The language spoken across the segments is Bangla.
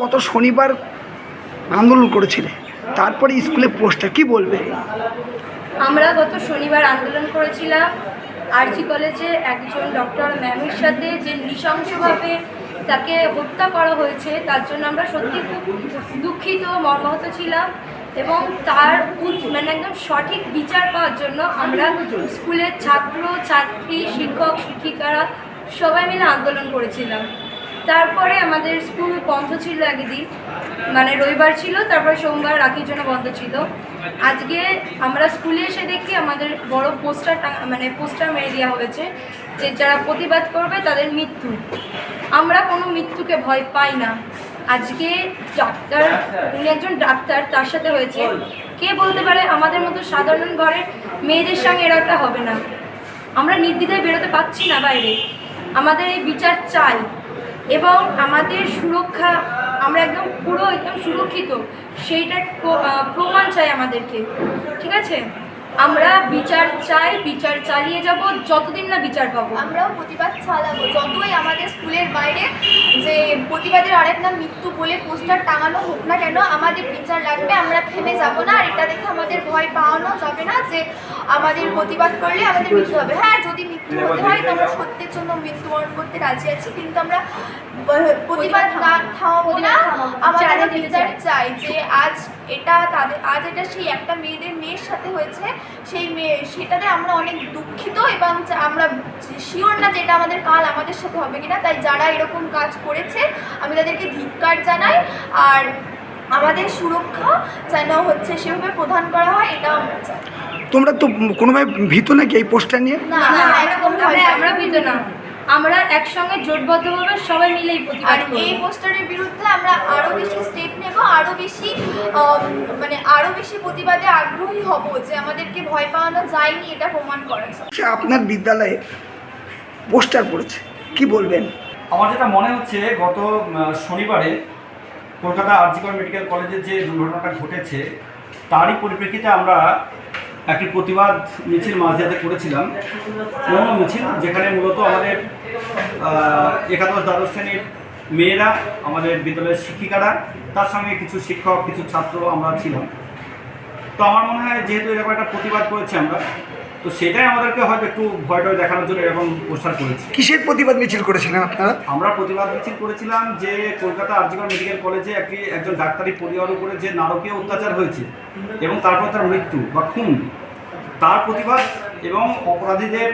গত শনিবার আন্দোলন করেছিলে, তারপরে স্কুলে পোস্টার কি বলবে? আমরা গত শনিবার আন্দোলন করেছিলাম। আরজি কলেজে একজন ডক্টর ম্যামের সাথে যে নৃশংসভাবে তাকে হত্যা করা হয়েছে, তার জন্য আমরা সত্যি খুব দুঃখিত, মর্মাহত ছিলাম এবং তার মানে একদম সঠিক বিচার পাওয়ার জন্য আমরা স্কুলের ছাত্র, ছাত্রী, শিক্ষক, শিক্ষিকারা সবাই মিলে আন্দোলন করেছিলাম। তারপরে আমাদের স্কুল বন্ধ ছিল একদিন। মানে রবিবার ছিল, তারপর সোমবার রাখির জন্য বন্ধ ছিল। আজকে আমরা স্কুলে এসে দেখি আমাদের বড় পোস্টার মানে পোস্টার মেরে দেওয়া হয়েছে যে যারা প্রতিবাদ করবে তাদের মৃত্যু। আমরা কোনো মৃত্যুকে ভয় পাই না। আজকে ডাক্তার উনি একজন ডাক্তার, তার সাথে হয়েছে। কে বলতে পারে আমাদের মতো সাধারণ ঘরের মেয়েদের সঙ্গে এরকম হবে না। আমরা নির্দ্বিধায় বেরোতে পারছি না বাইরে। আমাদের এই বিচার চাই। এবং আমাদের সুরক্ষা আমরা একদম পুরো একদম সুরক্ষিত সেইটার প্রমাণ চাই আমাদেরকে ঠিক আছে? আমরা বিচার চাই বিচার চালিয়ে যাব যতদিন না বিচার পাবো। আমরাও প্রতিবাদ চালাবো। যতই আমাদের স্কুলের বাইরে যে প্রতিবাদের আরেক নাম মৃত্যু বলে পোস্টার টাঙানো হোক না কেন আমাদের বিচার লাগবে আমরা থেমে যাব না। আর এটা দেখে আমাদের ভয় পাওয়ানো যাবে না যে আমাদের প্রতিবাদ করলে আমাদের মৃত্যু হবে। হ্যাঁ যদি মৃত্যু হতে হয় তো আমরা সত্যের জন্য মৃত্যুবরণ করতে রাজি আছি কিন্তু আমরা প্রতিবাদ না থামাবো না। আমাদের বিচার চাই। চাই যে আজ এটা তাদের আজ এটা সেই একটা মেয়েদের মেয়ের সাথে হয়েছে। সেই মেয়ে সেটাতে আমরা অনেক দুঃখিত এবং আমরা শিওর না যে এটা আমাদের কাল আমাদের সাথে হবে কিনা। তাই যারা এরকম কাজ করেছে আমি তাদেরকে ধিক্কার জানাই। আর আমাদের সুরক্ষা যেন হচ্ছে সেভাবে প্রদান করা হয় এটাও আমরা চাই। তোমরা তো কোনোভাবে ভীত নাকি এই পোস্টটা নিয়ে? না এরকম। আমরা ভিত না। আমরা একসঙ্গে জোটবদ্ধভাবে সবাই মিলেই আর প্রতিবাদ এই পোস্টারের বিরুদ্ধে আমরা আরও বেশি স্টেপ নেব আরও বেশি মানে আরও বেশি প্রতিবাদে আগ্রহী হব যে আমাদেরকে ভয় পাওয়ানো যায়নি এটা প্রমাণ করা যায় আচ্ছা, আপনার বিদ্যালয়ে পোস্টার পড়েছে কি বলবেন? আমার যেটা মনে হচ্ছে গত শনিবারে কলকাতা আরজিকর মেডিকেল কলেজে যে দুর্ঘটনাটা ঘটেছে তারই পরিপ্রেক্ষিতে আমরা একটি প্রতিবাদ মিছিল মাঝরাতে করেছিলাম। কোনো মিছিল যেখানে মূলত আমাদের একাদশ দ্বাদশ শ্রেণির মেয়েরা, আমাদের বিদ্যালয়ের শিক্ষিকারা, তার সঙ্গে কিছু শিক্ষক, কিছু ছাত্র আমরা ছিলাম। তো আমার মনে হয় যেহেতু এরকম একটা প্রতিবাদ করেছি আমরা তো সেটাই আমাদেরকে হয়তো একটু ভয় টয় দেখানোর জন্য এরকম পোস্টার করেছি। কিসের প্রতিবাদ মিছিল করেছিলেন আপনারা? আমরা প্রতিবাদ মিছিল করেছিলাম যে কলকাতা আরজিকর মেডিকেল কলেজে একটি একজন ডাক্তারি পরিবারের উপরে যে নারকীয় অত্যাচার হয়েছে এবং তারপর তার মৃত্যু বা খুন তার প্রতিবাদ এবং অপরাধীদের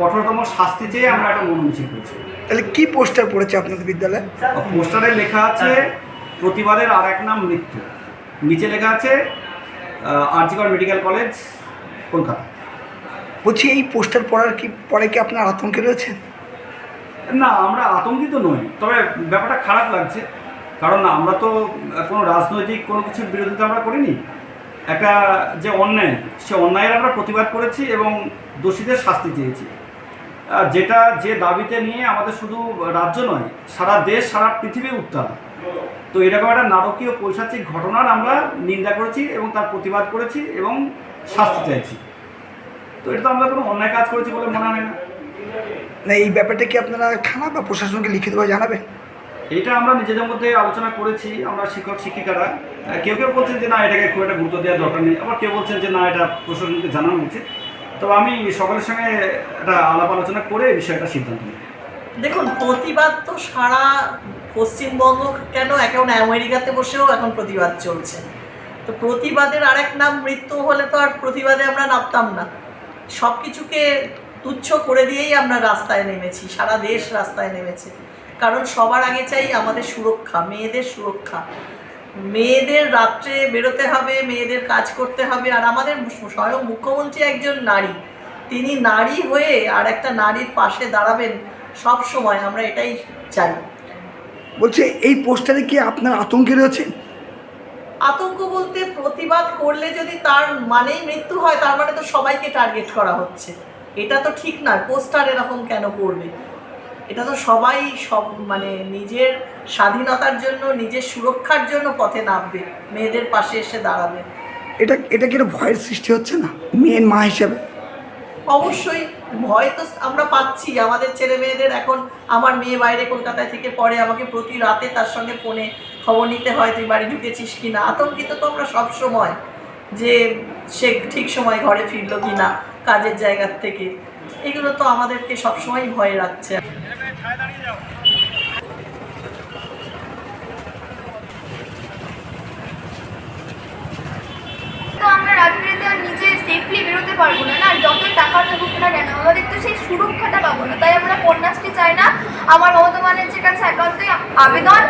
কঠোরতম শাস্তি চেয়ে আমরা একটা মন মিছিল করেছি। তাহলে কি পোস্টার পড়েছে আপনাদের বিদ্যালয়ে? পোস্টারে লেখা আছে প্রতিবাদের আর এক নাম মৃত্যু। নিচে লেখা আছে আরজিকর মেডিকেল কলেজ কলকাতা। বলছি, এই পোস্টার পড়ার কি, পরে কি আপনার আতঙ্কে রয়েছে? না, আমরা আতঙ্কিত নই। তবে ব্যাপারটা খারাপ লাগছে। কারণ আমরা তো কোনো রাজনৈতিক কোনো কিছুর বিরোধিতা আমরা করিনি। একটা যে অন্যায়, সে অন্যায়ের আমরা প্রতিবাদ করেছি এবং দোষীদের শাস্তি চেয়েছি। আর যেটা যে দাবিতে নিয়ে আমাদের শুধু রাজ্য নয়, সারা দেশ, সারা পৃথিবী উত্তাল। তো এরকম একটা নারকীয় পৈশাচিক ঘটনার আমরা নিন্দা করেছি এবং তার প্রতিবাদ করেছি এবং শাস্তি চাইছি। তো এটা তো আমরা কোনো অন্যায় কাজ করেছি বলে মনে হয় না। না এই ব্যাপারটা কি আপনারা থানা বা প্রশাসনকে লিখিতভাবে জানাবেন? এটা আমরা নিজেদের মধ্যে আলোচনা করেছি আমরা শিক্ষক শিক্ষিকারা। কেউ কেউ বলছেন যে না এটাকে খুব একটা গুরুত্ব দেওয়ার দরকার নেই। আবার কেউ বলছেন যে না এটা প্রশাসনকে জানানো উচিত। তবে আমি সকলের সঙ্গে একটা আলাপ আলোচনা করে এই বিষয়টা সিদ্ধান্ত নিই। দেখুন প্রতিবাদ তো সারা পশ্চিমবঙ্গ কেন? এখন আমেরিকাতে বসেও এখন প্রতিবাদ চলছে। তো প্রতিবাদের আরেক নাম মৃত্যু হলে তো আর প্রতিবাদে আমরা নামতাম না। সব কিছুকে তুচ্ছ করে দিয়েই আমরা রাস্তায় নেমেছি, সারা দেশ রাস্তায় নেমেছে। কারণ সবার আগে চাই আমাদের সুরক্ষা, মেয়েদের সুরক্ষা। মেয়েদের রাত্রে বেরোতে হবে, মেয়েদের কাজ করতে হবে, আর আমাদের স্বয়ং মুখ্যমন্ত্রী একজন নারী। তিনি নারী হয়ে আর একটা নারীর পাশে দাঁড়াবেন সব সময় আমরা এটাই চাই। বলছে, এই পোস্টারে কি আপনার আতঙ্কে রয়েছেন? আতঙ্ক বলতে প্রতিবাদ করলে যদি তার মানেই মৃত্যু হয়, তার মানে তো সবাইকে টার্গেট করা হচ্ছে। এটা তো ঠিক না পোস্টার এরকম কেন করবে? এটা তো সবাই সব মানে নিজের স্বাধীনতার জন্য, নিজের সুরক্ষার জন্য পথে নামবে। মেয়েদের পাশে এসে দাঁড়াবে। এটা এটা কি ভয়ের সৃষ্টি হচ্ছে না? মেয়ের মা হিসাবে। অবশ্যই ভয় তো আমরা পাচ্ছি, আমাদের ছেলে মেয়েদের এখন, আমার মেয়ে বাইরে কলকাতায় থেকে পড়ে, আমাকে প্রতি রাতে তার সঙ্গে ফোনে খবর নিতে হয়, তুই বাড়ি ঢুকেছিস কি না আতঙ্কিত তো আমরা সব সময় যে সে ঠিক সময় ঘরে ফিরলো কি না কাজের জায়গার থেকে। এগুলো তো আমাদেরকে সবসময় ভয় রাখছে। থাকুক না কেন? আমাদের তো সেই সুরক্ষাটা পাবো না। তাই আমরা কন্যাশ্রী চাই না। আমার মমতা ব্যানার্জির কাছে একান্তই আবেদন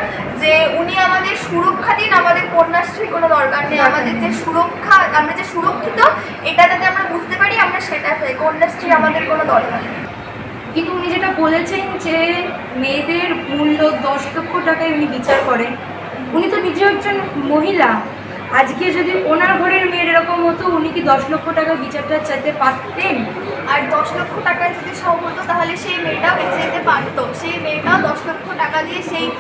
যে উনি আমাদের সুরক্ষা দিন আমাদের কন্যাশ্রীর কোনো দরকার নেই। আমাদের যে সুরক্ষা আমরা যে সুরক্ষিত এটা যাতে আমরা বুঝতে পারি আমরা সেটা চাই। কন্যাশ্রী আমাদের কোনো দরকার নেই। কিন্তু উনি যেটা বলেছেন যে মেয়েদের মূল্য দশ লক্ষ টাকায় উনি বিচার করেন। উনি তো নিজেও একজন মহিলা। আজকে যদি ওনার ঘরের মেয়ের এরকম হতো উনি কি দশ লক্ষ টাকা বিচারটা চাইতে পারতেন? আর দশ লক্ষ টাকায় যদি সব হতো তাহলে সেই মেয়েটাও বেঁচে যেতে পারতো। সেই মেয়েটাও দশ লক্ষ টাকা দিয়ে সেই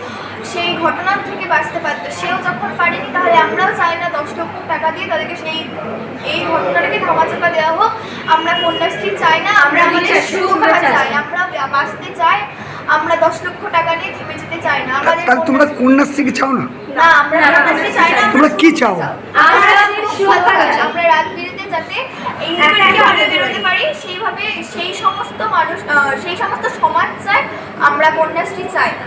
সেই ঘটনার থেকে বাঁচতে পারতো। সেও যখন পারেনি তাহলে আমরাও চাই না দশ লক্ষ টাকা দিয়ে তাদেরকে সেই এই ঘটনাটাকে ধামাচাপা দেওয়া হোক। আমরা কন্যাশ্রী চাই না আমরা আমাদের সুরক্ষা চাই। আমরা বাঁচতে চাই আমরা দশ লক্ষ টাকা নিয়ে থেমে যেতে চাই না। আমাদের তোমরা কন্যাশ্রী- চাও না? না আমরা না, না, চাই না। তোমরা কি চাও? আমরা আমাদের সুরক্ষা এই আমরা রাত বিরেতে যাতে ইন্ডিপেন্ডেন্টভাবে বেরোতে পারি সেইভাবে সেই সমস্ত মানুষ সেই সমস্ত সমাজ চাই আমরা কন্যাশ্রী চাই না।